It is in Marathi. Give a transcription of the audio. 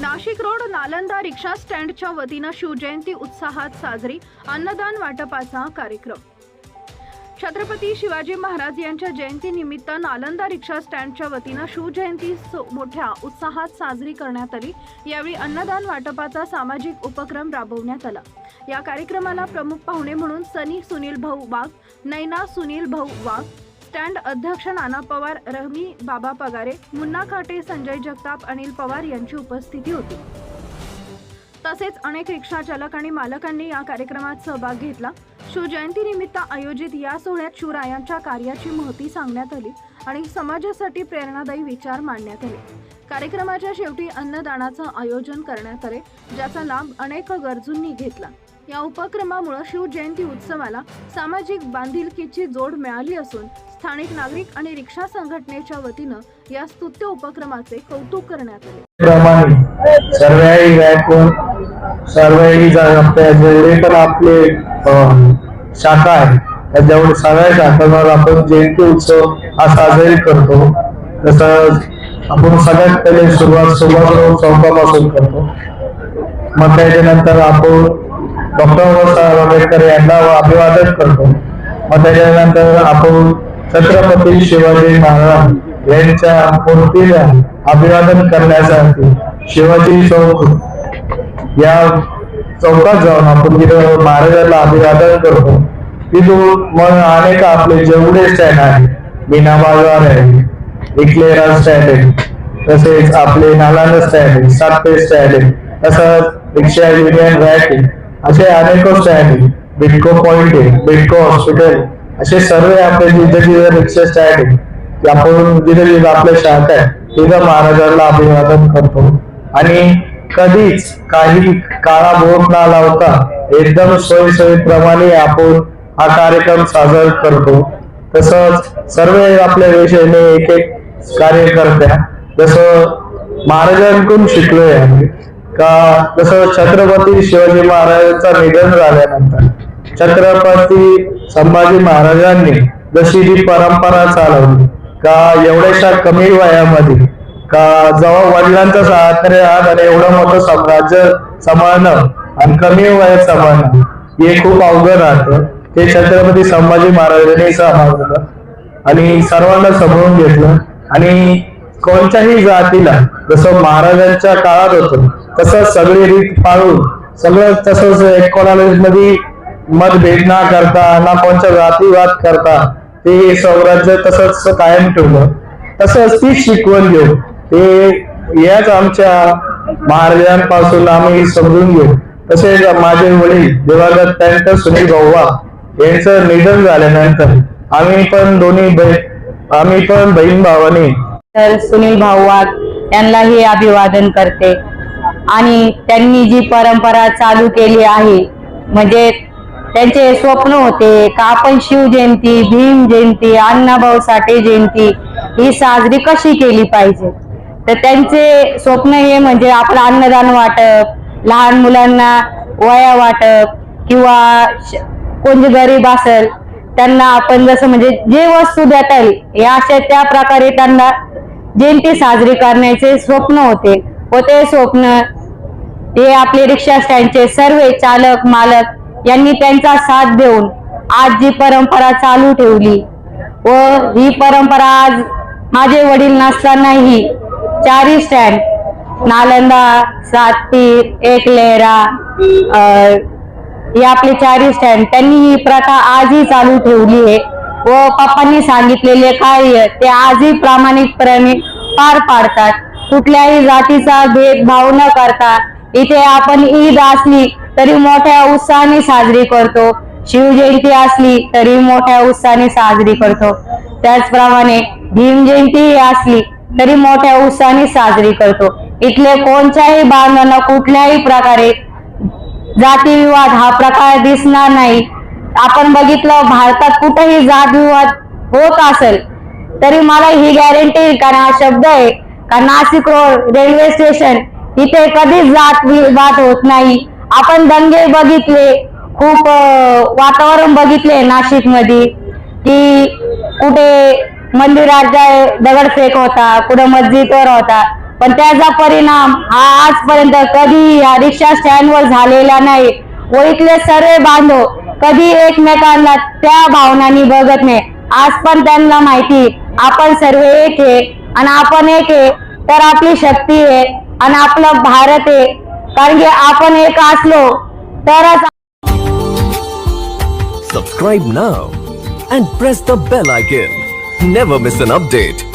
नाशिक रोड नालंदा रिक्षा स्टँडच्या वतीनं शिवजयंती उत्साहात साजरी अन्नदान वाटपाचा कार्यक्रम. छत्रपती शिवाजी महाराज यांच्या जयंतीनिमित्त नालंदा रिक्षा स्टँडच्या वतीनं शिवजयंती सो- मोठ्या उत्साहात साजरी करण्यात आली. यावेळी अन्नदान वाटपाचा सामाजिक उपक्रम राबवण्यात आला. या कार्यक्रमाला प्रमुख पाहुणे म्हणून सनी सुनील भाऊ वाघ नैना सुनील भाऊ वाघ स्टँड अध्यक्ष नाना पवार रहमी बाबा पगारे मुन्ना खाटे संजय जगताप अनिल पवार यांची उपस्थिती होती. तसेच अनेक रिक्षा चालक आणि मालकांनी या कार्यक्रमात सहभाग घेतला. शिवजयंतीनिमित्त आयोजित या सोहळ्यात शिवरायांच्या कार्याची महती सांगण्यात आली आणि समाजासाठी प्रेरणादायी विचार मांडण्यात आले. कार्यक्रमाच्या शेवटी अन्नदानाचं आयोजन करण्यात आले ज्याचा लाभ अनेक गरजूंनी घेतला. या उपक्रमामुळे शिवजयंती उत्सवाला सामाजिक बांधिलकीची जोड मिळाली असून स्थानिक नागरिक आणि रिक्षा संघटनेच्या वतीनं या स्तुत्य उपक्रमाचे कौतुक करण्यात आले. प्रमाणे गायकवाड सर्वही जेवढे पण आपले अं, शाखा आहे त्या जेवढे सगळ्या शाखांवर आपण जयंती उत्सव हा साजरी करतो. तसंच आपण सगळ्यात पहिले सुरुवात सुरुवात चौकापासून करतो. मग त्याच्यानंतर आपण डॉक्टर बाबासाहेब आंबेडकर यांना अभिवादन करतो. मग त्याच्यानंतर आपण छत्रपती शिवाजी महाराज यांच्या मूर्तीला अभिवादन करण्यासाठी शिवाजी चौक या चौकात जाऊन आपण तिथं महाराजांना अभिवादन करतो. तिथून मग अनेक आपले जेवढे स्टँड आहे मीना बाजार आहे इकलेरा स्टँड आहे तसेच आपले नालांड स्टँड आहे सातपे स्टँड आहे तसंच रिक्षा युनियन रॅक आहे. असे अनेक स्टँड बिटको पॉइंट आहे बिटको हॉस्पिटल असे सर्व आपले जिथे जिथे रिक्षा स्टँड आहे आपण जिथे जिथे आपल्या शाखा आहे तिथं महाराजांना अभिवादन करतो. आणि कधीच काही काळा बोट न लावता एकदम सोयीसोयीप्रमाणे आपण हा कार्यक्रम साजरा करतो. तसंच सर्व आपल्या विषयाने एक एक कार्यकर्त्या जसं महाराजांकडून शिकलोय आम्ही का? जसं छत्रपती शिवाजी महाराजांचा निधन झाल्यानंतर छत्रपती संभाजी महाराजांनी जशी जी परंपरा चालवली का एवढ्याशा कमी वयामध्ये का जेव्हा वडिलांचं सहात्रे आत आणि एवढं मोठं साम्राज्य सांभाळणं आणि कमी वयात सांभाळणं हे खूप अवघड राहतं. ते छत्रपती संभाजी महाराजांनी सांभाळलं आणि सर्वांना समजून घेतलं. आणि कोणत्याही जातीला जसं महाराजांच्या काळात होतं तसं सगळी रीत पाळून सगळं तसंच एक मध्ये मतभेद ना करता ना कोणत्या जातीवाद करता ते स्वराज्य तसंच कायम ठेवलं. तसंच ती शिकवण घेऊ ते याच आमच्या महाराजांपासून आम्ही समजून घेऊ तसेच माझे वडील दिवागत त्यांचं सुनील गौवा यांचं निधन झाल्यानंतर आम्ही पण दोन्ही बहीण आम्ही पण बहीण भावाने तर सुनील भाऊ वाघ यांनाही अभिवादन करते. आणि त्यांनी जी परंपरा चालू केली आहे म्हणजे त्यांचे स्वप्न होते का आपण शिव जयंती भीम जयंती अण्णाभाऊ साठे जयंती ही साजरी कशी केली पाहिजे? तर त्यांचे स्वप्न हे म्हणजे आपलं अन्नदान वाटप लहान मुलांना वया वाटप किंवा श- कोण जे गरीब असेल त्यांना आपण जसं म्हणजे जे वस्तू देता येईल या अशा त्या प्रकारे त्यांना जयंती साजरी करण्याचे स्वप्न होते व ते स्वप्न हे आपले रिक्षा स्टँडचे सर्व चालक मालक यांनी त्यांचा साथ देऊन आज जी परंपरा चालू ठेवली व ही परंपरा आज माझे वडील नसतानाही चारी स्टँड नालंदा सातपीर एकलेरा अं, हे आपले चारी स्टँड त्यांनी ही प्रथा आजही चालू ठेवली आहे. व पप्पांनी सांगितलेले कार्य ते आजही प्रामाणिकपणे पार पाडतात. कुठल्याही जातीचा भेदभाव न करता इथे आपण ईद असली तरी मोठ्या उत्साहाने साजरी करतो. शिवजयंती असली तरी मोठ्या उत्साहाने साजरी करतो. त्याचप्रमाणे भीम जयंतीही असली तरी मोठ्या उत्साहाने साजरी करतो. इथले कोणत्याही बांधवांना कुठल्याही प्रकारे जातीविवाद हा प्रकार दिसणार नाही. आपण बघितलं भारतात कुठेही जातविवाद होत असेल तरी मला ही गॅरंटी कारण हा शब्द आहे का नाशिक रोड रेल्वे स्टेशन इथे कधीच जात विवाद होत नाही. आपण दंगे बघितले खूप वातावरण बघितले नाशिकमध्ये की कुठे मंदिराचा दगडफेक होता कुठे मस्जिदवर होता पण त्याचा परिणाम हा आजपर्यंत कधी या रिक्षा स्टँडवर झालेला नाही. व इथले सर्व बांधव कधी एकमेकांना त्या भावनांनी बघत नाही. आज पण त्यांना माहिती आपण सर्व एक आहे आणि आपण एक आहे तर आपली शक्ती आहे आणि आपला भारत आहे. कारण की आपण एक असलो तरच subscribe now and press the bell icon never miss an update